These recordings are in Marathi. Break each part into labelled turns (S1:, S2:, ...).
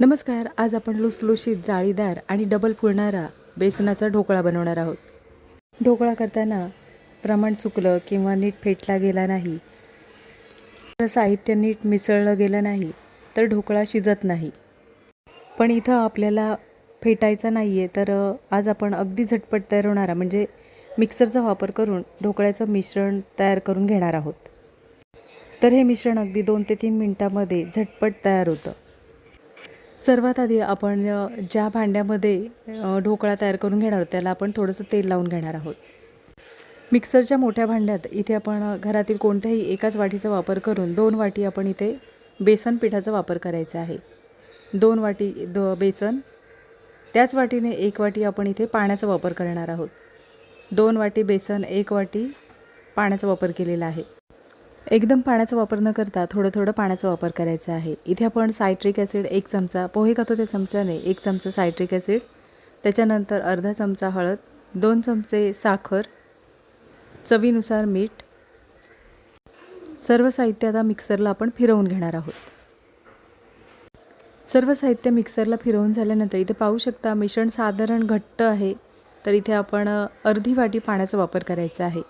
S1: नमस्कार आज आपण लुसलुशीत जाळीदार आणि डबल फुलणारा बेसनाचा ढोकळा बनवणार आहोत. ढोकळा करताना प्रमाण चुकलं किंवा नीट फेटला गेला नाही तर साहित्य नीट मिसळलं गेलं नाही तर ढोकळा शिजत नाही. पण इथं आपल्याला फेटायचा नाही आहे तर आज आपण अगदी झटपट तयार होणारा म्हणजे मिक्सरचा वापर करून ढोकळ्याचं मिश्रण तयार करून घेणार आहोत. तर हे मिश्रण अगदी दोन ते तीन मिनटामध्ये झटपट तयार होतं. सर्वात आधी आपण ज्या भांड्यामध्ये ढोकळा तयार करून घेणार आहोत त्याला आपण थोडंसं तेल लावून घेणार आहोत. मिक्सरच्या मोठ्या भांड्यात इथे आपण घरातील कोणत्याही एकाच वाटीचा वापर करून दोन वाटी आपण इथे बेसन पिठाचा वापर करायचा आहे. दोन वाटी द बेसन त्याच वाटीने एक वाटी आपण इथे पाण्याचा वापर करणार आहोत. दोन वाटी बेसन एक वाटी पाण्याचा वापर केलेला आहे. एकदम पाण्याचा वापर न करता थोडं थोडं पाण्याचा वापर करायचा आहे. इथे आपण सायट्रिक ॲसिड एक चमचा पोहे खातो त्या चमच्याने एक चमचा सायट्रिक ॲसिड त्याच्यानंतर अर्धा चमचा हळद दोन चमचे साखर चवीनुसार मीठ. सर्व साहित्य आता मिक्सरला आपण फिरवून घेणार आहोत. सर्व साहित्य मिक्सरला फिरवून झाल्यानंतर इथे पाहू शकता मिश्रण साधारण घट्ट आहे तर इथे आपण अर्धी वाटी पाण्याचा वापर करायचा आहे.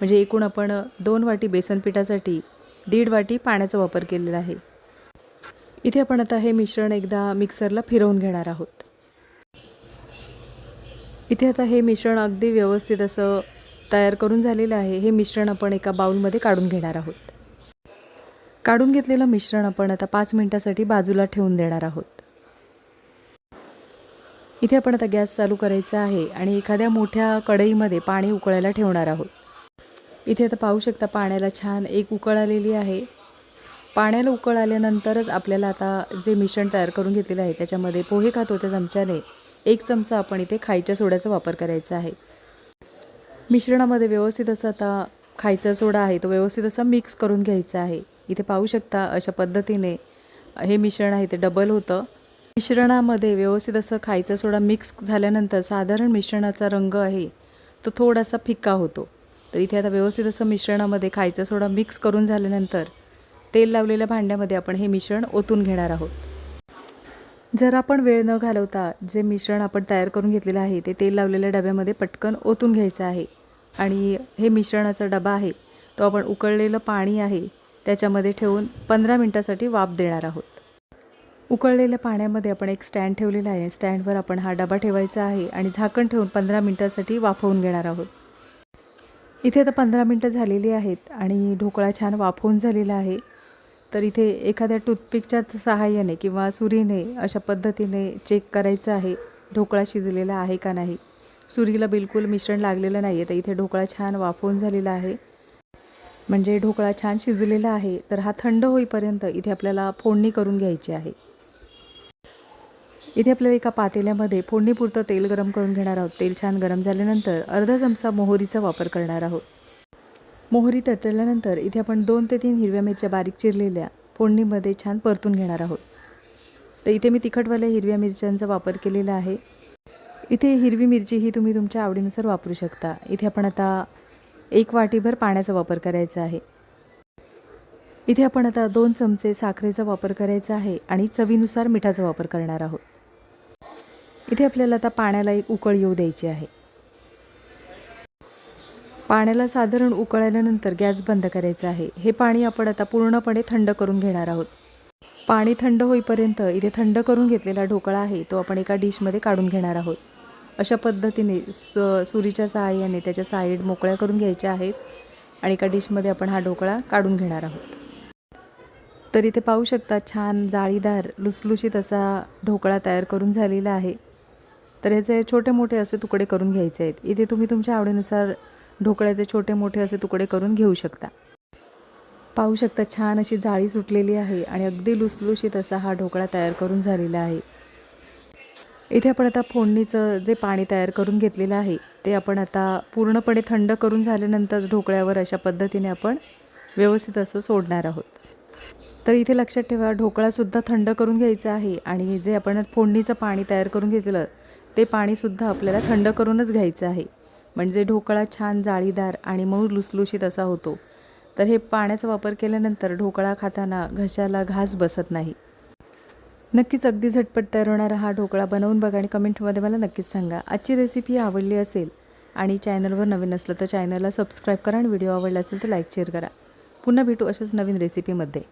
S1: म्हणजे एकूण आपण दोन वाटी बेसन पिठासाठी दीड वाटी पाण्याचा वापर केलेला आहे. इथे आपण आता हे मिश्रण एकदा मिक्सरला फिरवून घेणार आहोत. इथे आता हे मिश्रण अगदी व्यवस्थित असं तयार करून झालेलं आहे. हे मिश्रण आपण एका बाउलमध्ये काढून घेणार आहोत. काढून घेतलेलं मिश्रण आपण आता पाच मिनटासाठी बाजूला ठेवून देणार आहोत. इथे आपण आता गॅस चालू करायचा आहे आणि एखाद्या मोठ्या कढईमध्ये पाणी उकळायला ठेवणार आहोत. इथे आता पाहू शकता पाण्याला छान एक उकळ आलेली आहे. पाण्याला उकळ आल्यानंतरच आपल्याला आता जे मिश्रण तयार करून घेतलेलं आहे त्याच्यामध्ये पोहे खातो त्या चमच्याने एक चमचा आपण इथे खायच्या सोड्याचा वापर करायचा आहे. मिश्रणामध्ये व्यवस्थित असं आता खायचा सोडा आहे तो व्यवस्थित असं मिक्स करून घ्यायचा आहे. इथे पाहू शकता अशा पद्धतीने हे मिश्रण आहे ते डबल होतं. मिश्रणामध्ये व्यवस्थित असं खायचा सोडा मिक्स झाल्यानंतर साधारण मिश्रणाचा रंग आहे तो थोडासा फिक्का होतो. तर इथे आता व्यवस्थित असं मिश्रणामध्ये खायचा सोडा मिक्स करून झाल्यानंतर तेल लावलेल्या भांड्यामध्ये आपण हे मिश्रण ओतून घेणार आहोत. जर आपण वेळ न घालवता जे मिश्रण आपण तयार करून घेतलेलं आहे ते तेल लावलेल्या डब्यामध्ये पटकन ओतून घ्यायचं आहे आणि हे मिश्रणाचा डबा आहे तो आपण उकळलेलं पाणी आहे त्याच्यामध्ये ठेवून पंधरा मिनटासाठी वाफ देणार आहोत. उकळलेल्या पाण्यामध्ये आपण एक स्टँड ठेवलेला आहे. स्टँडवर आपण हा डबा ठेवायचा आहे आणि झाकण ठेवून पंधरा मिनटासाठी वाफवून घेणार आहोत. इथे आता पंधरा मिनटं झालेली आहेत आणि ढोकळा छान वाफवून झालेला आहे. तर इथे एखाद्या टूथपिकच्या सहाय्याने किंवा सुरीने अशा पद्धतीने चेक करायचं आहे ढोकळा शिजलेला आहे का नाही. सुरीला बिलकुल मिश्रण लागलेलं नाही आहे तर इथे ढोकळा छान वाफवून झालेला आहे. म्हणजे ढोकळा छान शिजलेला आहे तर हा थंड होईपर्यंत इथे आपल्याला फोडणी करून घ्यायची आहे. इथे आपल्याला एका पातेल्यामध्ये फोडणीपुरतं तेल गरम करून घेणार आहोत. तेल छान गरम झाल्यानंतर अर्धा चमचा मोहरीचा वापर करणार आहोत. मोहरी तळतळल्यानंतर इथे आपण दोन ते तीन हिरव्या मिरच्या बारीक चिरलेल्या फोडणीमध्ये छान परतून घेणार आहोत. तर इथे मी तिखटवाल्या हिरव्या मिरच्यांचा वापर केलेला आहे. इथे हिरवी मिरची ही तुम्ही तुमच्या आवडीनुसार वापरू शकता. इथे आपण आता एक वाटीभर पाण्याचा वापर करायचा आहे. इथे आपण आता दोन चमचे साखरेचा वापर करायचा आहे आणि चवीनुसार मिठाचा वापर करणार आहोत. इथे आपल्याला आता पाण्याला एक उकळ येऊ द्यायची आहे. पाण्याला साधारण उकळल्यानंतर गॅस बंद करायचा आहे. हे पाणी आपण आता पूर्णपणे थंड करून घेणार आहोत. पाणी थंड होईपर्यंत इथे थंड करून घेतलेला ढोकळा आहे तो आपण एका डिशमध्ये काढून घेणार आहोत. अशा पद्धतीने स सुरीच्या सहाय्याने त्याच्या साईड मोकळ्या करून घ्यायच्या आहेत आणि एका डिशमध्ये आपण हा ढोकळा काढून घेणार आहोत. तर इथे पाहू शकता छान जाळीदार लुसलुशीत असा ढोकळा तयार करून झालेला आहे. तर ह्याचे छोटे मोठे असे तुकडे करून घ्यायचे आहेत इथे तुम्ही तुमच्या आवडीनुसार ढोकळ्याचे छोटे मोठे असे तुकडे करून घेऊ शकता. पाहू शकता छान अशी जाळी सुटलेली आहे आणि अगदी लुसलुशीत असा हा ढोकळा तयार करून झालेला आहे. इथे आपण आता फोडणीचं जे पाणी तयार करून घेतलेलं आहे ते आपण आता पूर्णपणे थंड करून झाल्यानंतर ढोकळ्यावर अशा पद्धतीने आपण व्यवस्थित असं सोडणार आहोत. तर इथे लक्षात ठेवा ढोकळासुद्धा थंड करून घ्यायचा आहे आणि जे आपण फोडणीचं पाणी तयार करून घेतलं ते पाणीसुद्धा आपल्याला थंड करूनच घ्यायचं आहे. म्हणजे ढोकळा छान जाळीदार आणि मऊ लुसलुशीत असा होतो. तर हे पाण्याचा वापर केल्यानंतर ढोकळा खाताना घशाला घास बसत नाही. नक्कीच अगदी झटपट तयार होणारा हा ढोकळा बनवून बघा आणि कमेंटमध्ये मला नक्कीच सांगा. आजची रेसिपी आवडली असेल आणि चॅनलवर नवीन असलं तर चॅनलला सबस्क्राईब करा आणि व्हिडिओ आवडला असेल तर लाईक शेअर करा. पुन्हा भेटू अशाच नवीन रेसिपीमध्ये